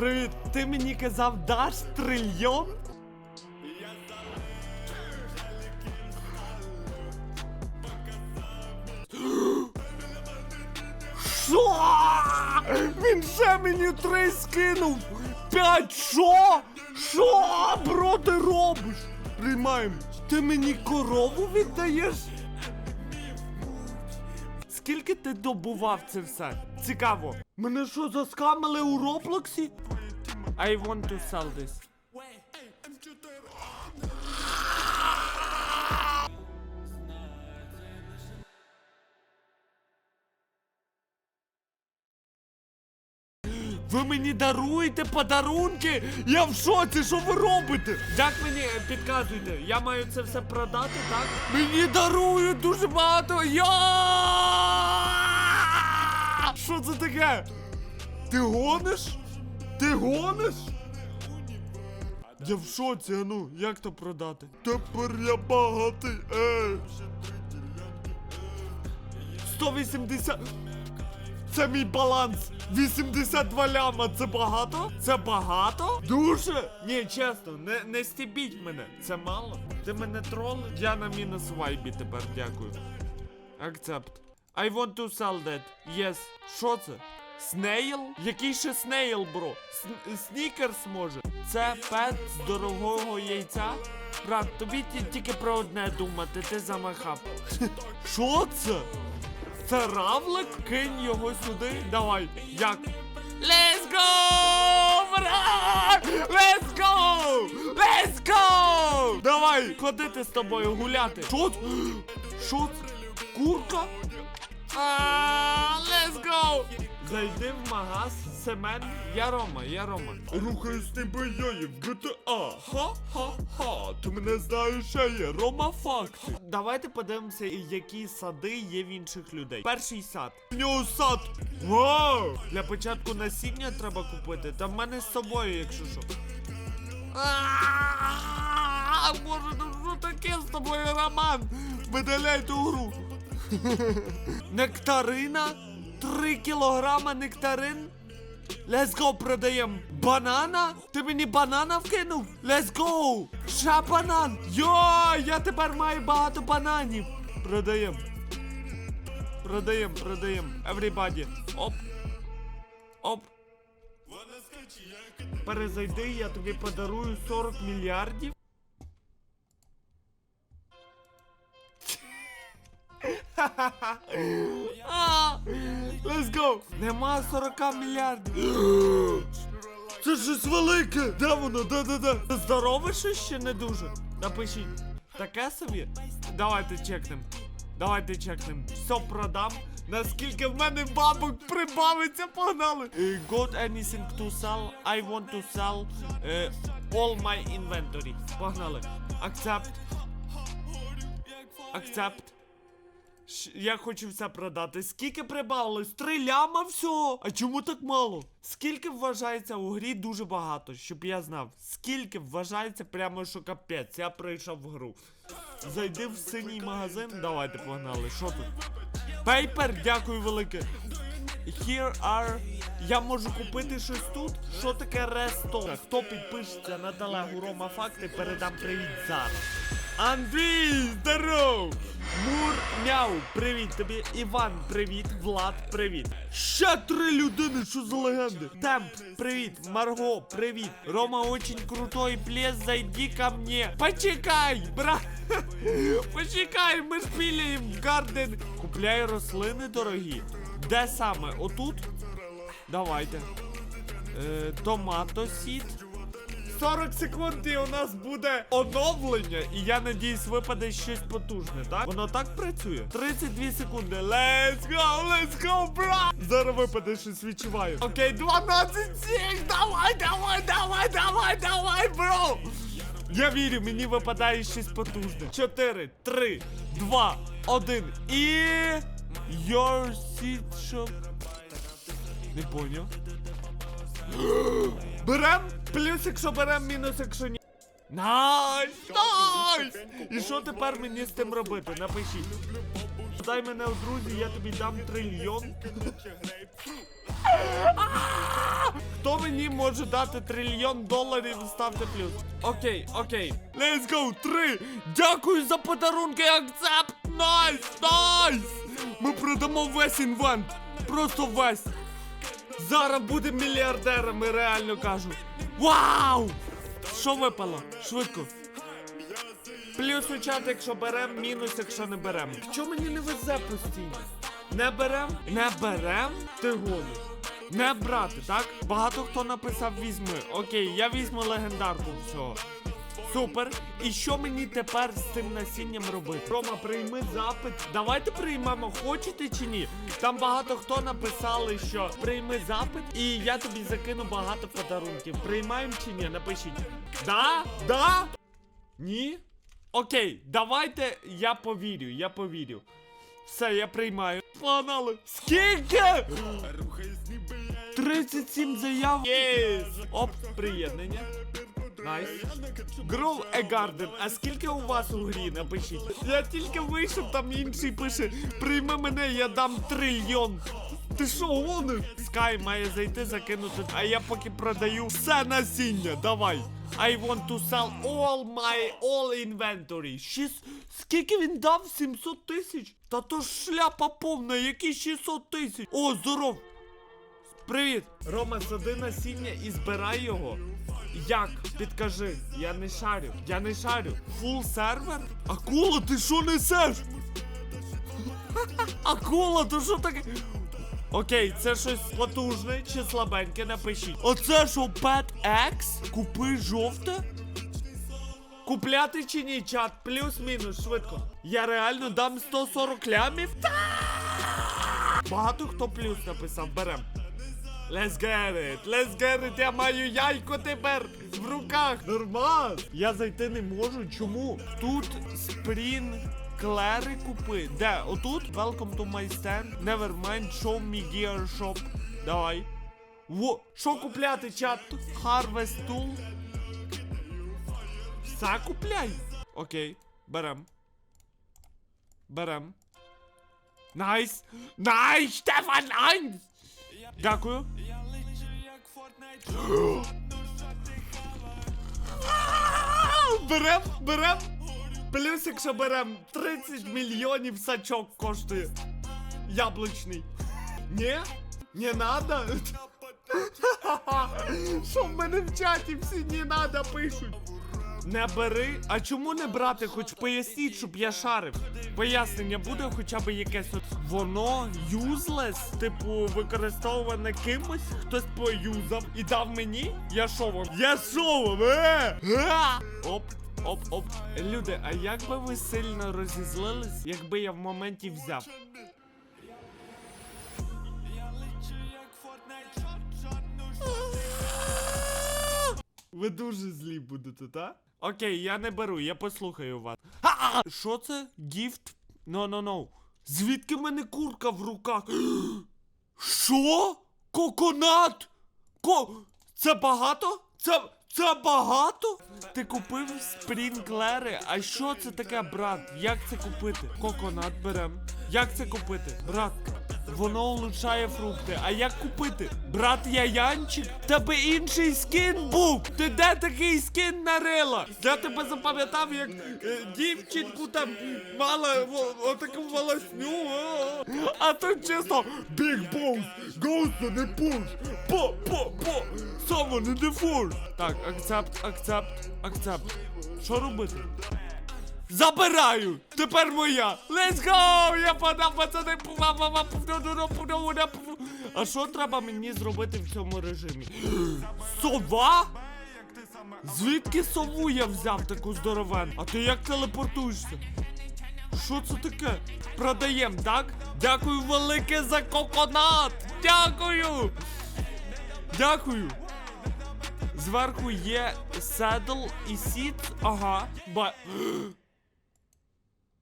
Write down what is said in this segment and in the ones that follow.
Привіт, ти мені казав, даш трильйон? Що? Він ще мені три скинув! П'ять що? Що, бро, ти робиш? Приймаємо. Ти мені корову віддаєш? Скільки ти добував це все? Цікаво. Мене що заскамили у Роблоксі? I want to sell this. Ви мені даруєте подарунки? Я в шоці, що ви робите? Як мені е, підказуйте? Я маю це все продати, так? Мені дарують дуже багато. Я! Що це таке? Ти гониш? Ти гониш? Я в шоці, ну, як то продати? Тепер я багатий, ей! 180... Це мій баланс. 82 ляма. Це багато? Це багато? Дуже? Ні, чесно, не, не стібіть мене. Це мало. Ти мене тролиш? Я на мінус вайбі тепер дякую. Акцепт. I want to sell that. Yes. Що це? Снейл? Який ще снейл, бро? Сн- снікерс може? Це пет з дорогого яйця? Брат, тобі тільки про одне думати, ти замахав. Що це? Це равлик? Кинь його сюди. Давай. Як? Let's go! Брат! Let's go! Let's go! Давай, ходити з тобою гуляти. Що? Що? Курка? А, Let's go! Зайди в магаз, Семен. Я Рома, я Рома. Рухаюсь з тебе я є в GTA. Ха-ха-ха. Ти мене знаєш, ще є. Рома факти. Давайте подивимося, які сади є в інших людей. Перший сад. У нього сад. Вау! Для початку насіння треба купити. Та в мене з собою, якщо що. А, Боже, ну що таке з тобою, Роман? Видаляй ту гру. Нектарина? 3 кілограма нектарин? Let's go, продаємо. Банана? Ти мені банана вкинув? Let's go! Ша банан! Йо, я тепер маю багато бананів. Продаємо. Продаємо, продаємо. Everybody. Оп. Оп. Перезайди, я тобі подарую 40 мільярдів. А, Let's go! Нема 40 мільярдів. Це щось велике! Де воно? Це Здорове щось ще не дуже. Напишіть. Таке собі? Давайте чекнем. Давайте чекнем. Все продам. Наскільки в мене бабок прибавиться, погнали. Е, Got anything to sell? I want to sell е, all my inventory. Погнали. Accept. Accept. Я хочу все продати. Скільки прибавилось? Три ляма всього. А чому так мало? Скільки вважається у грі дуже багато, щоб я знав. Скільки вважається прямо що капець. Я прийшов в гру. Зайди в синій магазин. Давайте погнали. Що тут? Пейпер, дякую велике. Here are... Я можу купити щось тут? Що таке ресто? Хто підпишеться на телегу Рома Факти, передам привіт зараз. Андрій, здоров! Мур, мяу, привіт тобі. Іван, привіт. Влад, привіт. Ще три людини, що за легенди. Темп, привіт. Марго, привіт. Рома очень крутой, плес, зайди ко мне. Почекай, брат. Почекай, ми ж піляємо в гарден. Купляй рослини дорогі. Де саме? Отут? Давайте. Е, томато сід. 40 секунд і у нас буде оновлення, і я надіюсь, випаде щось потужне, так? Воно так працює? 32 секунди. Let's go, let's go, бра! Зараз випаде щось відчуваю. Окей, 12 сік! Давай, давай, давай, давай, давай, бро! Я вірю, мені випадає щось потужне. 4, 3, 2, 1 і. Your seed shop. Не поняв. Берем плюс, якщо берем, мінус, якщо ні. Найс! Найс! І що тепер мені з тим робити? Напишіть. Дай мене у друзі, я тобі дам трильйон. Хто мені може дати трильйон доларів, ставте плюс. Окей, окей. Let's go! Три! Дякую за подарунки, акцепт! Найс! Найс! Ми продамо весь інвент! Просто весь! Зараз будемо мільярдерами, реально кажу. Вау! Що випало? Швидко. Плюс у чат, якщо берем, мінус, якщо не берем. Чому мені не везе постійно? Не берем? Не берем? Ти голий. Не брати, так? Багато хто написав візьми. Окей, я візьму легендарку всього. Супер. І що мені тепер з цим насінням робити? Рома, прийми запит. Давайте приймемо, хочете чи ні? Там багато хто написали, що прийми запит, і я тобі закину багато подарунків. Приймаємо чи ні? Напишіть. Да? Да? Ні? Окей, давайте я повірю, я повірю. Все, я приймаю. Погнали. Скільки? 37 заяв. Єс. Оп, приєднання. Найс. Grow a Garden. А скільки у вас у грі? Напишіть. Я тільки вийшов, там інший пише. Прийми мене, я дам трильйон. Ти що, гониш? Скай має зайти, закинути. А я поки продаю все насіння. Давай. I want to sell all my all inventory. Шіс... Скільки він дав? 700 тисяч? Та то ж шляпа повна, які 600 тисяч. О, здоров. Привіт! Рома, сади насіння і збирай його. Як? Підкажи, я не шарю, я не шарю. Фул сервер? Акула, ти що несеш? Акула, то що таке? Окей, це щось потужне чи слабеньке, напишіть. Оце що, Pet X? Купи жовте? Купляти чи ні, чат? Плюс-мінус, швидко. Я реально дам 140 лямів? Багато хто плюс написав, берем. Let's get it, let's get it, я маю яйко тепер в руках. Нормал. Я зайти не можу. Чому? Тут спрін клери купи. Де? Отут? Welcome to my stand. Never mind, show me gear shop. Давай. Во, що купляти, чат? Harvest tool. Все купляй. Окей, берем. Берем. Найс! Найс, Штефан, найс! Дякую. Берем, берем. Плюс, якщо берем 30 мільйонів сачок коштує. Яблучний. Ні? Не надо? Що в мене в чаті всі не надо пишуть? Не бери. А чому не брати? Хоч поясніть, щоб я шарив. Пояснення буде хоча б якесь от воно юзлес, типу використовуване кимось, хтось поюзав і дав мені. Я що вам? Я що вам? Е? Оп. Оп, оп. Люди, а як би ви сильно розізлились, якби я в моменті взяв? Ви дуже злі будете, та? Окей, я не беру, я послухаю вас. А! Що це? Гіфт? No, no, no. Звідки в мене курка в руках? Що? Коконат? Ко... Це багато? Це. Це багато? Ти купив спрінклери? А що це таке, брат? Як це купити? Коконат берем. Як це купити? Брат, воно улучшає фрукти. А як купити? Брат, Янчик? Тебе інший скін був! Ти де такий скін нарила? Я тебе запам'ятав, як е, дівчинку там мала о- отаку волосню. о. А тут чисто Big Boss, Ghost не push, по, по, по, someone in the force. Так, акцепт, акцепт, акцепт. Що робити? Забираю! Тепер моя! Let's go! Я подав пацани! А що треба мені зробити в цьому режимі? Сова? Звідки сову я взяв таку здоровенну? А ти як телепортуєшся? Що це таке? Продаєм, так? Дякую велике за коконат! Дякую! Дякую! Зверху є седл і сіт. Ага. Ба.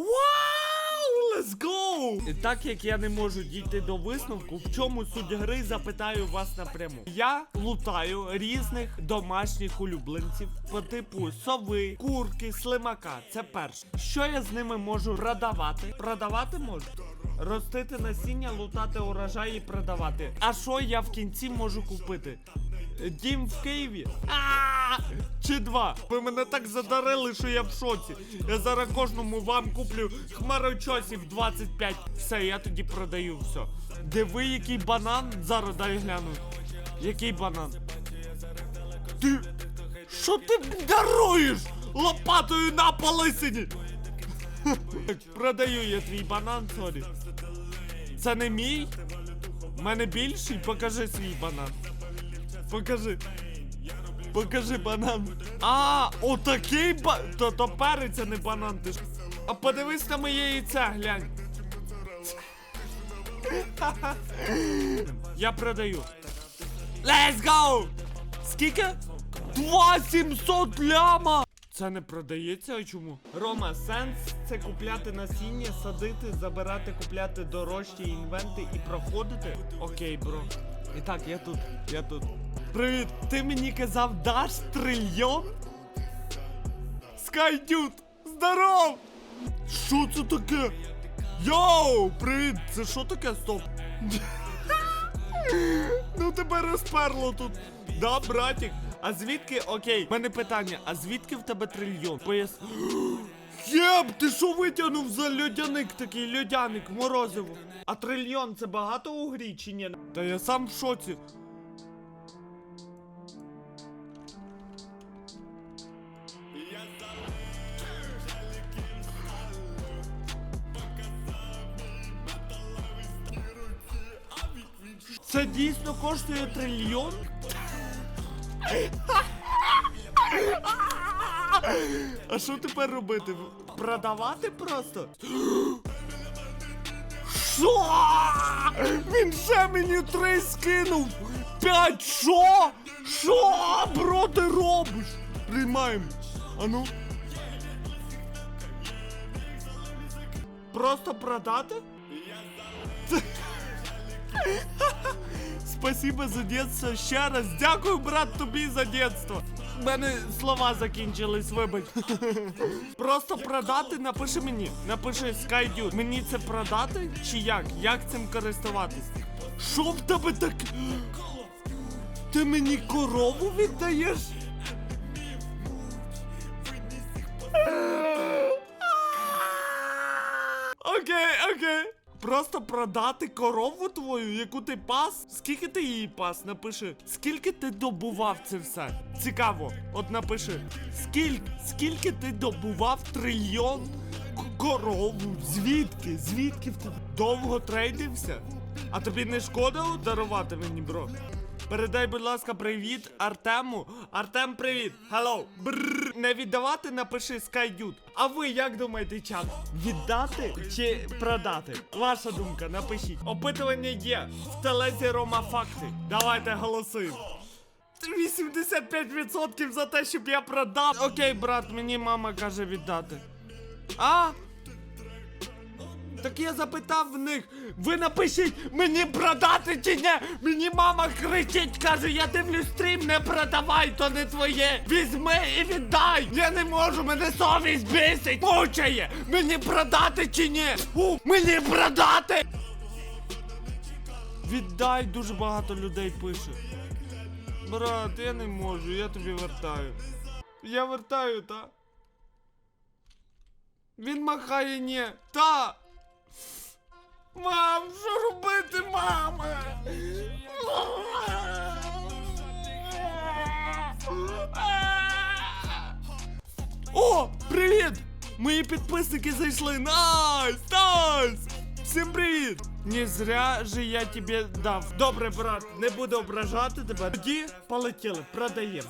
Вау! Let's go! Так як я не можу дійти до висновку, в чому суть гри, запитаю вас напряму. Я лутаю різних домашніх улюбленців по типу сови, курки, слимака. Це перше. Що я з ними можу продавати? Продавати можу. Ростити насіння, лутати урожай і продавати. А що я в кінці можу купити? Дім в Києві. А! Чи два? Ви мене так задарили, що я в шоці. Я зараз кожному вам куплю хмарочосів 25. Все, я тоді продаю все. Диви, який банан. Зараз дай гляну. Який банан? Ти. Що ти даруєш? Лопатою на полисині! Продаю я твій банан, сорі. Це не мій? У мене більший? Покажи свій банан. Покажи. Покажи банан. А, отакий ба. То, то перець, а не банан. Ти ж. А подивись на моє яйце, глянь. Я продаю. Let's go! Скільки? 2700 ляма! Це не продається, а чому? Рома, сенс це купляти насіння, садити, забирати, купляти дорожчі інвенти і проходити? Окей, бро. І так, я тут, я тут. Привіт, ти мені казав, даш трильйон? Скайдют! Здоров! Що це таке? Йоу! Привіт! Це що таке? Стоп! Ну тебе розперло тут. Да, братик. А звідки, окей, в мене питання, а звідки в тебе трильйон? Пояс. Єб, ти що витягнув за льодяник такий льодяник, морозиво. А трильйон це багато у грі чи ні? Та я сам в шоці. Це дійсно коштує трильйон? А що тепер робити? Продавати просто? Що? Він ще мені три скинув! П'ять що? Що, бро, ти робиш? Приймаємо. А ну? Просто продати? Спасибо за детство. Ще раз. Дякую, брат, тобі за детство. У мене слова закінчились, вибач. Просто продати, напиши мені. Напиши SkyDude. Мені це продати чи як? Як цим користуватись? Що в тебе так? Ти мені корову віддаєш? Окей, окей. Просто продати корову твою, яку ти пас? Скільки ти її пас? Напиши. Скільки ти добував це все? Цікаво. От напиши. Скільки, скільки ти добував трильйон корову? Звідки? Звідки в? Довго трейдився? А тобі не шкода дарувати мені, бро? Передай, будь ласка, привіт Артему. Артем, привіт. Hello. Бррр. Не віддавати, напиши SkyDude. А ви як думаєте, чат? Віддати чи продати? Ваша думка, напишіть. Опитування є. В телезі Рома факти. Давайте голосуємо. 85% за те, щоб я продав. Окей, брат, мені мама каже віддати. А? Так я запитав в них, ви напишіть мені продати чи ні? Мені мама кричить, каже, я дивлюсь стрім, не продавай, то не твоє. Візьми і віддай. Я не можу, мене совість бісить, мучає. Мені продати чи ні? У, мені продати. Віддай, дуже багато людей пише. Брат, я не можу, я тобі вертаю. Я вертаю, та? Він махає ні. Та! Мам, що робити, мама? О, привіт! Мої підписники зайшли. Найс! Найс! Всім привіт! Не зря же я тобі дав. Добре, брат, не буду ображати тебе. Тоді полетіли, продаємо.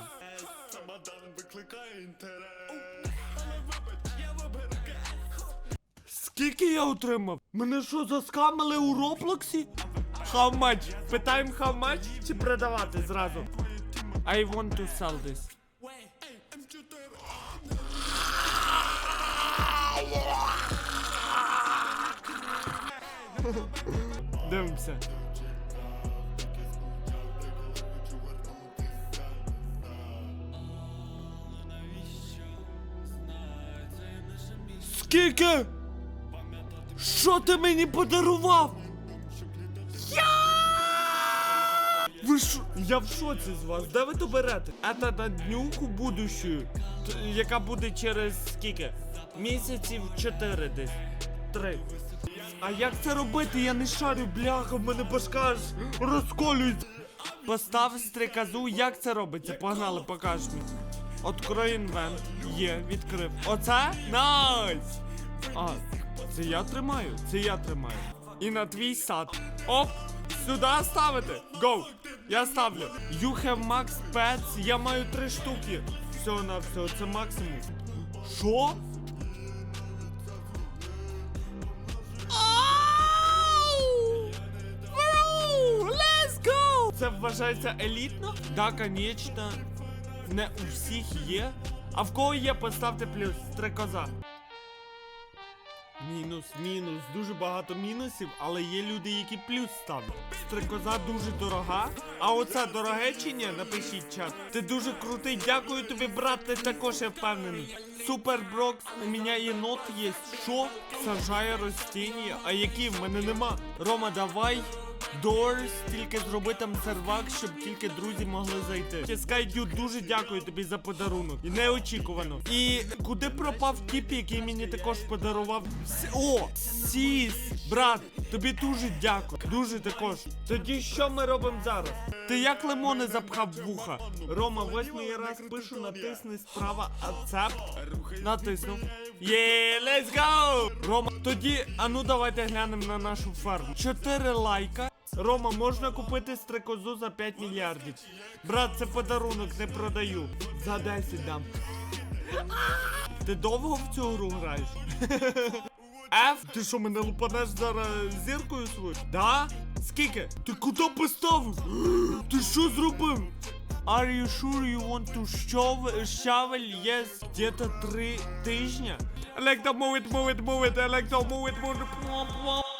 Скільки я отримав? Мене що, заскамили у Роблоксі? How much? Питаємо how much чи продавати зразу? I want to sell this. Дивимося. Скільки? Що ти мені подарував? Я! Ви що? Я в шоці з вас. Де ви то берете? Це на днюху будущую, яка буде через скільки? Місяців 4 десь. Три. А як це робити? Я не шарю, бляха, в мене башка аж розколюється. Постав стрикозу, як це робиться? Погнали, покаж мені. Открой інвент. Є, відкрив. Оце? Найс! А, це я тримаю? Це я тримаю. І на твій сад. Оп! Сюди ставити! Гоу! Я ставлю. You have max pets. Я маю три штуки. Всього на всього, це максимум. Що? Це вважається елітно? Да, конечно. Не у всіх є. А в кого є, поставте плюс. Стрекоза. Мінус, мінус, дуже багато мінусів, але є люди, які плюс ставлять. Стрекоза дуже дорога. А оце дорогечення. Напишіть чат. Ти дуже крутий, дякую тобі, брат, ти також я впевнений. Супер Брокс, у мене єнот є. Що? Сажає ростіння, а які в мене нема. Рома, давай. Doors, тільки зроби там сервак, щоб тільки друзі могли зайти. Скайдю, дуже дякую тобі за подарунок. І неочікувано. І куди пропав тіп, який мені також подарував? С- О! Сіс! Брат, тобі дуже дякую. Дуже також. Тоді що ми робимо зараз? Ти як лимони запхав вуха? Рома, восьмий раз пишу, натисни справа ацепт. Натиснув. Є, let's go! Рома, тоді, а ну давайте глянемо на нашу ферму. Чотири лайка. Рома, можна купити стрекозу за 5 мільярдів. Брат, це подарунок, не продаю. За 10 дам. Ти довго в цю гру граєш? Еф, ти що мене лупанеш зараз зіркою свою? Да? Скільки? Ти куди поставив? Ти що зробив? Are you sure you want to shovel, shovel? Yes, где-то три тижня. Електо, move it, move it, move it, Електо, move it, move it.